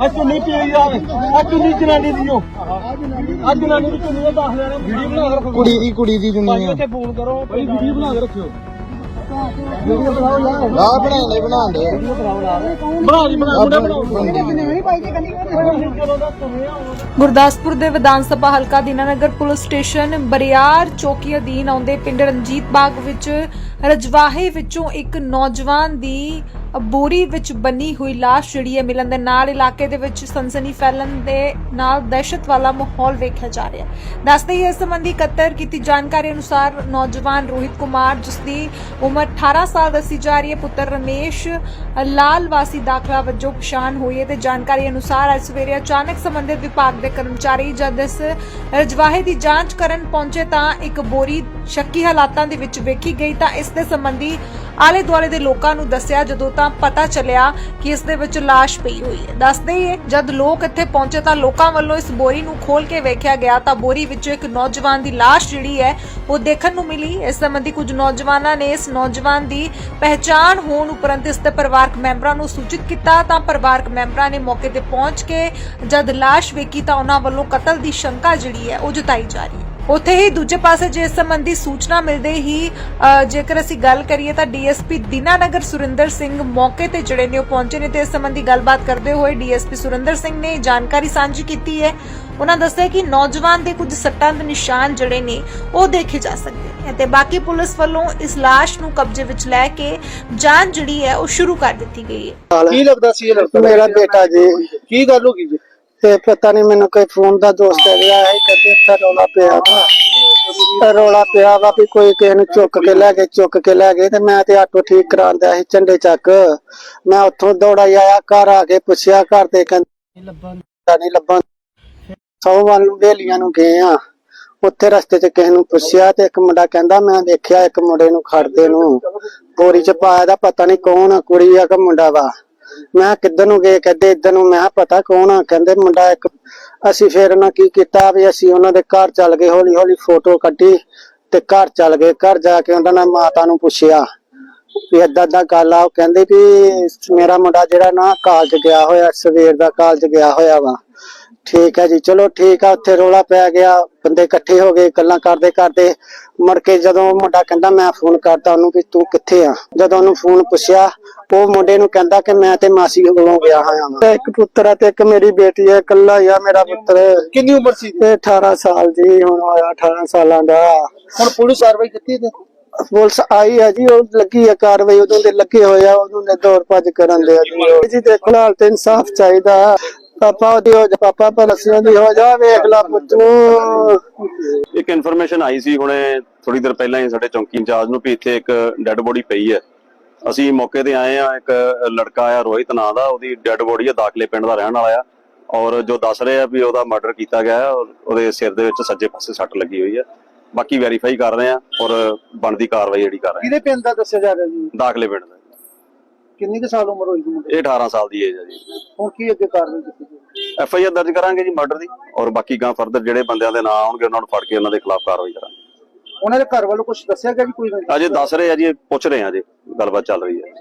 ਆ ਚੁੰਨੀ ਪੀ ਆ। ਆ ਚੁੰਨੀ ਜਨਾਨੀ ਦੀ ਓ ਆ ਜਨਾਨੀ ਦੀ ਚੁੰਨੀ ਦਾ ਦੱਸ ਲੈਣਾ। ਵੀਡੀਓ ਬਣਾ ਕੇ ਰੱਖੋ। ਕੁੜੀ ਦੀ ਕੁੜੀ ਦੀ ਭਾਈ ਦੁਨੀਆ ਉੱਥੇ ਫੋਨ ਕਰੋ। ਭਾਈ ਵੀਡੀਓ ਬਣਾ ਕੇ ਰੱਖਿਓ। ਵੀਡੀਓ ਬਣਾਓ ਯਾਰ। ਲਾ ਬਣਾਉਂਦੇ ਬਣਾਉਂਦੇ ਬਣਾ ਦੀ। ਬਣਾ ਮੁੰਡਾ ਬਣਾਓ। ਨਹੀਂ ਭਾਈ ਜੀ ਕੰਨੀ ਜਦੋਂ ਦਾ ਤੁਮਿਆ ਗੁਰਦਾਸਪੁਰ ਦੇ ਵਿਧਾਨ ਸਭਾ ਹਲਕਾ ਦੀਨਾਨਗਰ ਪੁਲਿਸ ਸਟੇਸ਼ਨ ਬਰਿਆਰ ਚੌਕੀ ਅਧੀਨ ਆਉਂਦੇ ਪਿੰਡ ਰਣਜੀਤ ਬਾਗ ਵਿੱਚ ਰਜਵਾਹੇ ਵਿੱਚੋਂ ਇੱਕ ਨੌਜਵਾਨ ਦੀ ਬੋਰੀ ਵਿੱਚ ਬੰਨੀ ਹੋਈ ਲਾਸ਼ ਜਿਹੜੀ ਹੈ ਮਿਲਣ ਦੇ ਨਾਲ ਇਲਾਕੇ ਦੇ ਵਿੱਚ ਸਨਸਨੀ ਫੈਲਣ ਦੇ ਨਾਲ ਦਹਿਸ਼ਤ ਵਾਲਾ ਮਾਹੌਲ ਵੇਖਿਆ ਜਾ ਰਿਹਾ ਹੈ। ਦੱਸਦੇ ਹੀ ਇਸ ਸੰਬੰਧੀ ਇਕੱਤਰ ਕੀਤੀ ਜਾਣਕਾਰੀ ਅਨੁਸਾਰ ਨੌਜਵਾਨ ਰੋਹਿਤ ਕੁਮਾਰ, ਜਿਸ ਦੀ ਉਮਰ 18 ਸਾਲ ਦੱਸੀ ਜਾ ਰਹੀ ਹੈ, ਪੁੱਤਰ ਰਮੇਸ਼ ਲਾਲ ਵਾਸੀ ਦਾਖਲਾ ਵਜੋਂ ਪਛਾਣ ਹੋਈ ਹੈ ਤੇ ਜਾਣਕਾਰੀ ਅਨੁਸਾਰ ਅੱਜ ਸਵੇਰੇ ਅਚਾਨਕ ਸੰਬੰਧਿਤ ਵਿਭਾਗ ਦੇ ਕਰਮਚਾਰੀ ਜਦ ਇਸ ਰਜਵਾਹੇ ਦੀ ਜਾਂਚ ਕਰਨ ਪਹੁੰਚੇ ਤਾਂ ਇੱਕ ਬੋਰੀ ਸ਼ੱਕੀ ਹਾਲਾਤਾਂ ਦੇ ਵਿੱਚ ਵੇਖੀ ਗਈ ਤਾਂ ਇਸ ਦੇ ਸੰਬੰਧੀ ਆਲੇ ਦੁਆਲੇ ਦੇ ਲੋਕਾਂ ਨੂੰ ਦੱਸਿਆ ਜਦੋਂ ਤਾਂ ਪਤਾ ਚੱਲਿਆ ਕਿ ਇਸ ਦੇ ਵਿੱਚ ਲਾਸ਼ ਪਈ ਹੋਈ ਹੈ। ਦੱਸਦੇ ਹੀ ਹੈ, ਜਦ ਲੋਕ ਇੱਥੇ ਪਹੁੰਚੇ ਤਾਂ ਲੋਕਾਂ ਵੱਲੋਂ ਇਸ ਬੋਰੀ ਨੂੰ ਖੋਲ ਕੇ ਵੇਖਿਆ ਗਿਆ ਤਾਂ ਬੋਰੀ ਵਿੱਚੋਂ ਇੱਕ ਨੌਜਵਾਨ ਦੀ ਲਾਸ਼ ਜਿਹੜੀ ਹੈ ਉਹ ਦੇਖਣ ਨੂੰ ਮਿਲੀ। ਇਸ ਸੰਬੰਧੀ ਕੁਝ ਨੌਜਵਾਨਾਂ ਨੇ ਇਸ ਨੌਜਵਾਨ ਦੀ ਪਹਿਚਾਣ ਹੋਣ ਉਪਰੰਤ ਇਸ ਦੇ ਪਰਿਵਾਰਕ ਮੈਂਬਰਾਂ ਨੂੰ ਸੂਚਿਤ ਕੀਤਾ। ਤਾਂ ਪਰਿਵਾਰਕ ਮੈਂਬਰਾਂ ਨੇ ਮੌਕੇ ਤੇ ਪਹੁੰਚ ਕੇ ਜਦ ਲਾਸ਼ ਵੇਖੀ ਤਾਂ ਉਹਨਾਂ ਵੱਲੋਂ ਕਤਲ ਦੀ ਸ਼ੰਕਾ ਜਿਹੜੀ ਹੈ ਉਹ ਜਤਾਈ ਜਾ ਰਹੀ ਹੈ। ਉੱਥੇ ਹੀ ਦੂਜੇ ਪਾਸੇ ਜੇ ਇਸ ਸੰਬੰਧੀ ਸੂਚਨਾ ਮਿਲਦੇ ਹੀ ਜੇਕਰ ਅਸੀਂ ਗੱਲ ਕਰੀਏ ਤਾਂ ਡੀਐਸਪੀ ਦੀਨਾਨਗਰ ਸੁਰਿੰਦਰ ਸਿੰਘ ਮੌਕੇ ਤੇ ਜਿਹੜੇ ਨੇ ਉਹ ਪਹੁੰਚੇ ਨੇ ਤੇ ਇਸ ਸੰਬੰਧੀ ਗੱਲਬਾਤ ਕਰਦੇ ਹੋਏ ਡੀਐਸਪੀ ਸੁਰਿੰਦਰ ਸਿੰਘ ਨੇ ਜਾਣਕਾਰੀ ਸਾਂਝੀ ਕੀਤੀ ਹੈ। ਉਹਨਾਂ ਦੱਸਿਆ ਕਿ ਨੌਜਵਾਨ ਦੇ ਕੁਝ ਸੱਟਾਂ ਦੇ ਨਿਸ਼ਾਨ ਜਿਹੜੇ ਨੇ ਉਹ ਦੇਖੇ ਜਾ ਸਕਦੇ ਨੇ ਤੇ ਬਾਕੀ ਪੁਲਿਸ ਵੱਲੋਂ ਇਸ ਲਾਸ਼ ਨੂੰ ਕਬਜ਼ੇ ਵਿੱਚ ਲੈ ਕੇ ਜਾਂਚ ਜਿਹੜੀ ਹੈ ਉਹ ਸ਼ੁਰੂ ਕਰ ਦਿੱਤੀ ਗਈ ਹੈ। ਕੀ ਲੱਗਦਾ ਸੀ ਇਹ ਲੜਕਾ? ਮੇਰਾ ਬੇਟਾ ਜੀ। ਕੀ ਗੱਲ ਹੋ ਗਈ ਜੀ? ਤੇ ਪਤਾ ਨਹੀਂ ਮੈਨੂੰ ਕੋਈ ਫੋਨ ਦਾ ਦੋਸਤ ਹੈ ਗਿਆ ਹੈ ਕਹਿੰਦੇ ਇੱਥੇ ਰੌਲਾ ਪਿਆ ਵਾ। ਤੇ ਰੌਲਾ ਪਿਆ ਵਾ ਵੀ ਕੋਈ ਕਿਸੇ ਨੂੰ ਚੁੱਕ ਕੇ ਲੈ ਗਏ ਚੁੱਕ ਕੇ ਲੈ ਗਏ ਤੇ ਮੈਂ ਤੇ ਆਟੋ ਠੀਕ ਕਰਾਉਂਦਾ ਸੀ ਝੰਡੇ ਚੱਕ। ਮੈਂ ਉੱਥੋਂ ਦੌੜਾ ਹੀ ਆਇਆ ਘਰ ਆ ਕੇ ਪੁੱਛਿਆ ਘਰ ਦੇ ਕਹਿੰਦੇ ਲੱਭਣ ਨਹੀਂ ਲੱਭਣ ਸੌ ਵੱਲ ਨੂੰ ਨੂੰ ਗਏ ਆ। ਉੱਥੇ ਰਸਤੇ 'ਚ ਕਿਸੇ ਨੂੰ ਪੁੱਛਿਆ ਤੇ ਇੱਕ ਮੁੰਡਾ ਕਹਿੰਦਾ ਮੈਂ ਦੇਖਿਆ ਇੱਕ ਮੁੰਡੇ ਨੂੰ ਖੜਦੇ ਨੂੰ। ਬੋਰੀ 'ਚ ਪਾਇਆ ਦਾ ਪਤਾ ਨਹੀਂ ਕੌਣ ਆ ਕੁੜੀ ਆ ਕਿ ਮੁੰਡਾ ਵਾ। ਮੈਂ ਕਿੱਧਰ ਨੂੰ ਗਏ ਕਹਿੰਦੇ ਇੱਧਰ ਨੂੰ, ਮੈਂ ਕਿਹਾ ਪਤਾ ਕੌਣ ਆ? ਕਹਿੰਦੇ ਮੁੰਡਾ ਇੱਕ, ਅਸੀਂ ਫੇਰ ਉਹਨਾਂ ਕੀ ਕੀਤਾ ਵੀ ਅਸੀਂ ਉਹਨਾਂ ਦੇ ਘਰ ਚੱਲ ਗਏ ਹੌਲੀ ਹੌਲੀ ਫੋਟੋ ਕੱਢੀ ਤੇ ਘਰ ਚੱਲ ਗਏ। ਘਰ ਜਾ ਕੇ ਉਹਨਾਂ ਨੇ ਮਾਤਾ ਨੂੰ ਪੁੱਛਿਆ ਵੀ ਏਦਾਂ ਦਾ ਗੱਲ ਆ। ਉਹ ਕਹਿੰਦੇ ਵੀ ਮੇਰਾ ਮੁੰਡਾ ਜਿਹੜਾ ਨਾ ਕਾਲਜ ਗਿਆ ਹੋਇਆ, ਸਵੇਰ ਦਾ ਕਾਲਜ ਗਿਆ ਹੋਇਆ ਵਾ। ਠੀਕ ਹੈ ਜੀ, ਚਲੋ ਠੀਕ ਆ, ਉੱਥੇ ਰੋਲਾ ਪੈ ਗਿਆ, ਬੰਦੇ ਇਕੱਠੇ ਹੋ ਗਏ, ਗੱਲਾਂ ਕਰਦੇ ਕਰਦੇ ਮੁੜ ਕੇ ਜਦੋਂ ਮੁੰਡਾ ਕਹਿੰਦਾ ਮੈਂ ਫੋਨ ਕਰਤਾ ਉਹਨੂੰ ਵੀ ਤੂੰ ਕਿੱਥੇ ਆ? ਜਦੋਂ ਉਹਨੂੰ ਫੋਨ ਪੁੱਛਿਆ ਉਹ ਮੁੰਡੇ ਨੂੰ ਕਹਿੰਦਾ ਕਿ ਮੈਂ ਤੇ ਮਾਸੀ ਕੋਲੋਂ ਗਿਆ ਹੋਇਆ ਵਾਂ। ਇੱਕ ਪੁੱਤਰ ਆ ਤੇ ਇੱਕ ਮੇਰੀ ਬੇਟੀ ਹੈ ਇਕੱਲਾ ਹੀ ਆ ਮੇਰਾ ਪੁੱਤਰ। ਕਿੰਨੀ ਉਮਰ ਸੀ? ਤੇ 18 ਸਾਲ ਜੀ ਹੁਣ ਹੋਇਆ 18 ਸਾਲਾਂ ਦਾ। ਹੁਣ ਪੁਲਿਸ ਕਾਰਵਾਈ ਕੀਤੀ ਤੇ ਪੁਲਿਸ ਆਈ ਹੈ ਜੀ ਉਹ ਲੱਗੀ ਹੈ ਕਾਰਵਾਈ ਉਦੋਂ ਦੇ ਲੱਗੇ ਹੋਏ ਆ ਉਦੋਂ ਦੇ ਦੌੜ ਭੱਜ ਕਰਨ ਦੇ ਆ ਜੀ। ਜੀ ਦੇ ਖਲਾਲ ਤੇ ਇਨਸਾਫ ਚਾਹੀਦਾ। ਪਾਪਾ ਉਹਦੀ ਹੋ ਜਾ ਪਾਪਾ ਪਰਸਿਆਂ ਦੀ ਹੋ ਜਾ ਵੇਖ ਲਾ ਪੁੱਤ ਨੂੰ। ਇੱਕ ਇਨਫੋਰਮੇਸ਼ਨ ਆਈ ਸੀ ਹੁਣੇ ਥੋੜੀ ਦੇਰ ਪਹਿਲਾਂ ਹੀ ਸਾਡੇ ਚੌਂਕੀ ਇੰਚਾਰਜ ਨੂੰ ਵੀ ਇੱਥੇ ਇੱਕ ਡੈੱਡ ਬੋਡੀ ਪਈ ਹੈ। ਅਸੀਂ ਮੌਕੇ ਤੇ ਆਏ ਆ ਇੱਕ ਲੜਕਾ ਆ ਰੋਹਿਤ ਨਾਂ ਦਾ ਉਹਦੀ ਡੈੱਡ ਬੋਡੀ ਆ ਦਾਖਲੇ ਪਿੰਡ ਦਾ ਰਹਿਣ ਵਾਲਾ ਆ। ਔਰ ਜੋ ਦੱਸ ਰਹੇ ਆ ਵੀ ਉਹਦਾ ਮਰਡਰ ਕੀਤਾ ਗਿਆ ਹੈ ਔਰ ਉਹਦੇ ਸਿਰ ਦੇ ਵਿੱਚ ਸੱਜੇ ਪਾਸੇ ਸੱਟ ਲੱਗੀ ਹੋਈ ਹੈ ਬਾਕੀ ਵੈਰੀਫਾਈ ਕਰ ਰਹੇ ਆ ਔਰ ਬਣਦੀ ਕਾਰਵਾਈ ਜਿਹੜੀ ਕਰ ਰਹੇ ਕਿਹਦੇ ਪਿੰਡ ਦਾ ਦੱਸਿਆ ਜਾ ਰਿਹਾ ਜੀ? ਆ ਦਾਖਲੇ ਪਿੰਡ ਦਾ। ਕਿੰਨੀ ਕੁ ਸਾਲ ਉਮਰ ਹੋਈ ਸੀ ਮੁੰਡੇ? ਇਹ 18 ਸਾਲ ਦੀ ਏਜ ਹੈ ਜੀ। ਹੁਣ ਕੀ ਅੱਗੇ ਕਾਰਵਾਈ ਕੀਤੀ ਜੀ ਐਫ ਆਈ ਆਰ ਦਰਜ ਕਰਾਂਗੇ ਜੀ ਮਰਡਰ ਦੀ ਔਰ ਬਾਕੀ ਗਾਂ ਫਰਦਰ ਜਿਹੜੇ ਬੰਦਿਆਂ ਦੇ ਨਾਂ ਆਉਣਗੇ ਉਹਨਾਂ ਨੂੰ ਫੜ ਕੇ ਉਹਨਾਂ ਦੇ ਖਿਲਾਫ ਕਾਰਵਾਈ ਕਰਾਂਗੇ। ਉਹਨਾਂ ਦੇ ਘਰ ਵੱਲੋਂ ਕੁਝ ਦੱਸਿਆ ਗਿਆ ਜੀ ਕੋਈ ਅਜੇ ਦੱਸ ਰਹੇ ਆ ਜੀ, ਪੁੱਛ ਰਹੇ ਆ ਜੀ, ਗੱਲਬਾਤ ਚੱਲ ਰਹੀ ਹੈ।